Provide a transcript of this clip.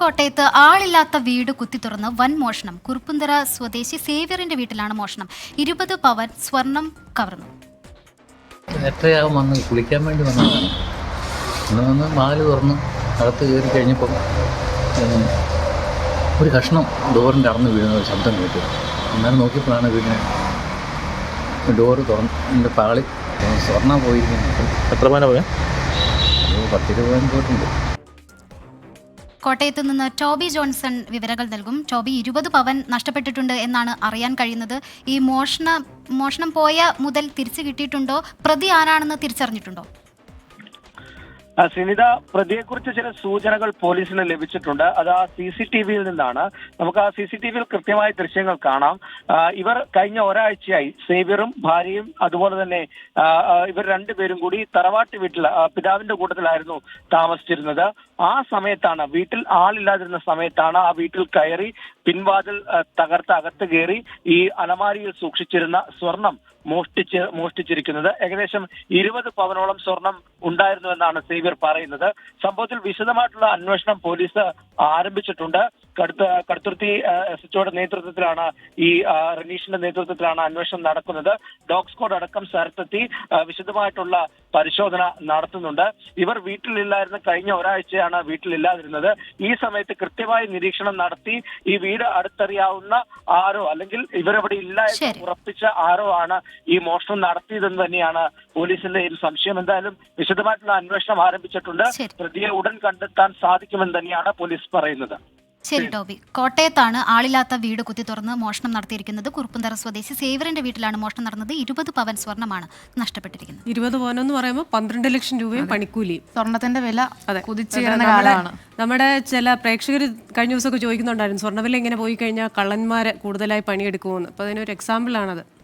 കോട്ടയത്ത് ആളില്ലാത്ത വീട് കുത്തി തുറന്ന് വൻ മോഷണം. കുറുപ്പുന്തറ സ്വദേശി സേവ്യറിന്റെ വീട്ടിലാണ് മോഷണം. ഇരുപത് പവൻ സ്വർണം കവർന്നു. എട്ടരയാകും വന്ന് കുളിക്കാൻ വേണ്ടി വന്നതാണ്. ഇന്ന് വന്ന് മാൽ തുറന്ന് അകത്ത് കയറി കഴിഞ്ഞപ്പം ഒരു കഷ്ണം ഡോറിന്റെ അടന്ന് വീഴുന്ന ഒരു ശബ്ദം കേട്ടു. അന്നേരം നോക്കിയപ്പോഴാണ് വീടിന് ഡോറ് തുറന്ന് പാളി സ്വർണം പോയിരിക്കുന്നത്. എത്ര പവന പോയാ? ഒരു പത്ത് പോയിട്ടുണ്ട്. കോട്ടയത്ത് നിന്ന് ടോബി ജോൺസൺ വിവരങ്ങൾ നൽകും. ടോബി ഇരുപത് പവൻ നഷ്ടപ്പെട്ടിട്ടുണ്ട് എന്നാണ് അറിയാൻ കഴിയുന്നത്. ഈ മോഷണ മോഷണം പോയ മുതൽ തിരിച്ചു കിട്ടിയിട്ടുണ്ടോ? പ്രതി ആരാണെന്ന് തിരിച്ചറിഞ്ഞിട്ടുണ്ടോ? സുനിത പ്രതിയെക്കുറിച്ച് ചില സൂചനകൾ പോലീസിന് ലഭിച്ചിട്ടുണ്ട്. അത് ആ സി സി ടി വിയിൽ നിന്നാണ്. നമുക്ക് ആ സി സി ടി വിയിൽ കൃത്യമായ ദൃശ്യങ്ങൾ കാണാം. ഇവർ കഴിഞ്ഞ ഒരാഴ്ചയായി സേവ്യറും ഭാര്യയും അതുപോലെ തന്നെ ഇവർ രണ്ടുപേരും കൂടി തറവാട്ട് വീട്ടിൽ പിതാവിന്റെ കൂട്ടത്തിലായിരുന്നു താമസിച്ചിരുന്നത്. ആ സമയത്താണ് വീട്ടിൽ ആളില്ലാതിരുന്ന സമയത്താണ് ആ വീട്ടിൽ കയറി പിൻവാതിൽ തകർത്ത് അകത്ത് കയറി ഈ അലമാരിയിൽ സൂക്ഷിച്ചിരുന്ന സ്വർണം മോഷ്ടിച്ച് മോഷ്ടിച്ചിരിക്കുന്നത്. ഏകദേശം ഇരുപത് പവനോളം സ്വർണം ഉണ്ടായിരുന്നു എന്നാണ് സേവ്യർ പറയുന്നത്. സംഭവത്തിൽ വിശദമായിട്ടുള്ള അന്വേഷണം പോലീസ് ആരംഭിച്ചിട്ടുണ്ട്. കടുത്ത കടുത്തുരുത്തി എസ് എച്ച്ഒയുടെ നേതൃത്വത്തിലാണ് ഈ റനീഷിന്റെ നേതൃത്വത്തിലാണ് അന്വേഷണം നടക്കുന്നത്. ഡോഗ് സ്ക്വാഡ് അടക്കം സ്ഥലത്തെത്തി വിശദമായിട്ടുള്ള പരിശോധന നടത്തുന്നുണ്ട്. ഇവർ വീട്ടിലില്ലായിരുന്ന. കഴിഞ്ഞ ഒരാഴ്ചയാണ് വീട്ടിലില്ലാതിരുന്നത്. ഈ സമയത്ത് കൃത്യമായി നിരീക്ഷണം നടത്തി ഈ വീട് അടുത്തറിയാവുന്ന ആരോ അല്ലെങ്കിൽ ഇവരവിടെ ഇല്ല എന്ന് ഉറപ്പിച്ച ആരോ ആണ് ഈ മോഷണം നടത്തിയതെന്ന് തന്നെയാണ് പോലീസിന്റെ ഒരു സംശയം. എന്തായാലും വിശദമായിട്ടുള്ള അന്വേഷണം ആരംഭിച്ചിട്ടുണ്ട്. പ്രതിയെ ഉടൻ കണ്ടെത്താൻ സാധിക്കുമെന്ന് തന്നെയാണ് പോലീസ് പറയുന്നത്. ശരി ടോബി. കോട്ടയത്താണ് ആളില്ലാത്ത വീട് കുത്തി തുറന്ന് മോഷണം നടത്തിയിരിക്കുന്നത്. കുറുപ്പുന്തറ സ്വദേശി സേവറിന്റെ വീട്ടിലാണ് മോഷണം നടന്നത്. ഇരുപത് പവൻ സ്വർണമാണ് നഷ്ടപ്പെട്ടിരിക്കുന്നത്. ഇരുപത് എന്ന് പറയുമ്പോൾ പന്ത്രണ്ട് ലക്ഷം രൂപയും പണിക്കൂലിയും സ്വർണത്തിന്റെ വില കുതിച്ചുയർന്ന നമ്മുടെ- കാലമാണ്. നമ്മുടെ ചില പ്രേക്ഷകർ കഴിഞ്ഞ ദിവസമൊക്കെ ചോദിക്കുന്നുണ്ടായിരുന്നു സ്വർണവില ഇങ്ങനെ പോയി കഴിഞ്ഞാൽ കള്ളന്മാരെ കൂടുതലായി പണിയെടുക്കുമെന്ന് അപ്പോൾ അതിനൊരു എക്സാമ്പിൾ ആണത്.